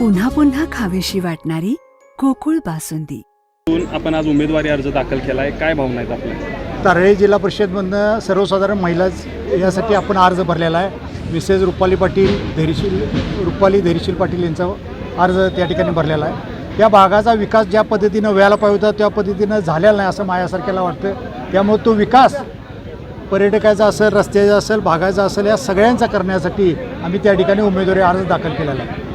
पुन्हा पुन्हा खावीशी वाटणारी गोकुळ बासुंदी. आपण आज उमेदवारी अर्ज दाखल केला आहे काय भावना आहेत आपल्या? तारळी जिल्हा परिषदमधनं सर्वसाधारण महिला यासाठी आपण अर्ज भरलेला आहे. मिसेस रुपाली पाटील धैर्यशील रुपाली धैर्यशील पाटील यांचा अर्ज त्या ठिकाणी भरलेला आहे. त्या भागाचा विकास ज्या पद्धतीनं व्हायला पाहिजे होता त्या पद्धतीनं झालेला नाही असं माझ्यासारख्याला वाटतं. त्यामुळे तो विकास पर्यटकाचा असेल रस्त्याचा असेल भागाचा असेल या सगळ्यांचा करण्यासाठी आम्ही त्या ठिकाणी उमेदवारी अर्ज दाखल केलेला आहे.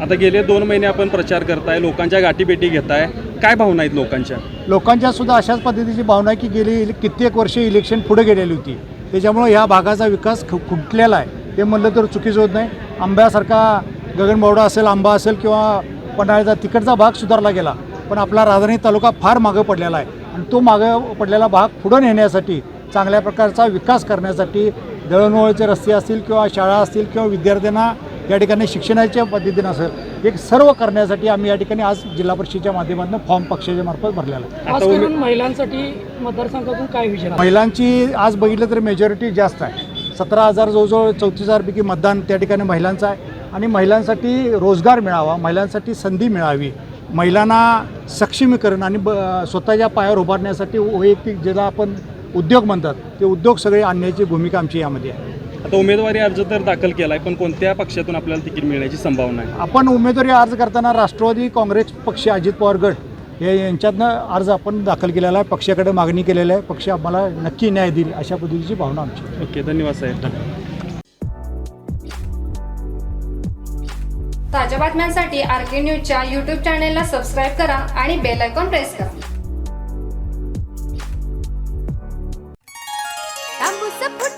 आता गेले दोन महिने आपण प्रचार करताय लोकांच्या गाठीभेटी घेताय. काय भावना आहेत लोकांच्या? लोकांच्या सुद्धा अशाच पद्धतीची भावना आहे की गेली इले- कित्येक वर्षे इलेक्शन पुढे गेलेली होती. त्याच्यामुळं ह्या भागाचा विकास खु खुंटलेला आहे. ते म्हणलं तर चुकीचं होत नाही. आंब्यासारखा गगनबावडा असेल आंबा असेल किंवा पन्हाळ्याचा तिकडचा भाग सुधारला गेला. पण आपला राजधानी तालुका फार मागं पडलेला आहे. आणि तो मागं पडलेला भाग पुढं नेण्यासाठी चांगल्या प्रकारचा विकास करण्यासाठी दळणवळचे रस्ते असतील किंवा शाळा असतील किंवा विद्यार्थ्यांना या ठिकाणी शिक्षणाच्या पद्धतीनं असेल एक सर्व करण्यासाठी आम्ही या ठिकाणी आज जिल्हा परिषदेच्या माध्यमातून फॉर्म पक्षाच्या मार्फत भरलेला आहे. महिलांसाठी मतदारसंघातून काय विचार आहे? महिलांची आज बघितलं तर मेजॉरिटी जास्त आहे. सतरा हजार जवळजवळ चौतीस हजारपैकी मतदान त्या ठिकाणी महिलांचं आहे. आणि महिलांसाठी रोजगार मिळावा महिलांसाठी संधी मिळावी महिलांना सक्षमीकरण आणि ब स्वतःच्या पायावर उभारण्यासाठी वैयक्तिक ज्याला आपण उद्योग म्हणतात ते उद्योग सगळे आणण्याची भूमिका आमची यामध्ये आहे. आता उमेदवारी अर्ज तर दाखल केला आहे पण कोणत्या पक्षातून आपल्याला तिकीट मिळण्याची संभावना आहे? आपण उमेदवारी अर्ज करताना राष्ट्रवादी काँग्रेस पक्ष अजित पवार गट हे यांच्यातनं अर्ज आपण दाखल केलेला आहे पक्षाकडे मागणी केलेली आहे पक्ष आम्हाला नक्की न्याय देईल अशा पद्धतीची भावना आमची. ओके धन्यवाद साहेब. ताज्या बातम्यांसाठी आर के न्यूजच्या यूट्यूब चॅनेलला सबस्क्राईब करा आणि बेल आयकॉन प्रेस करा. तांबूस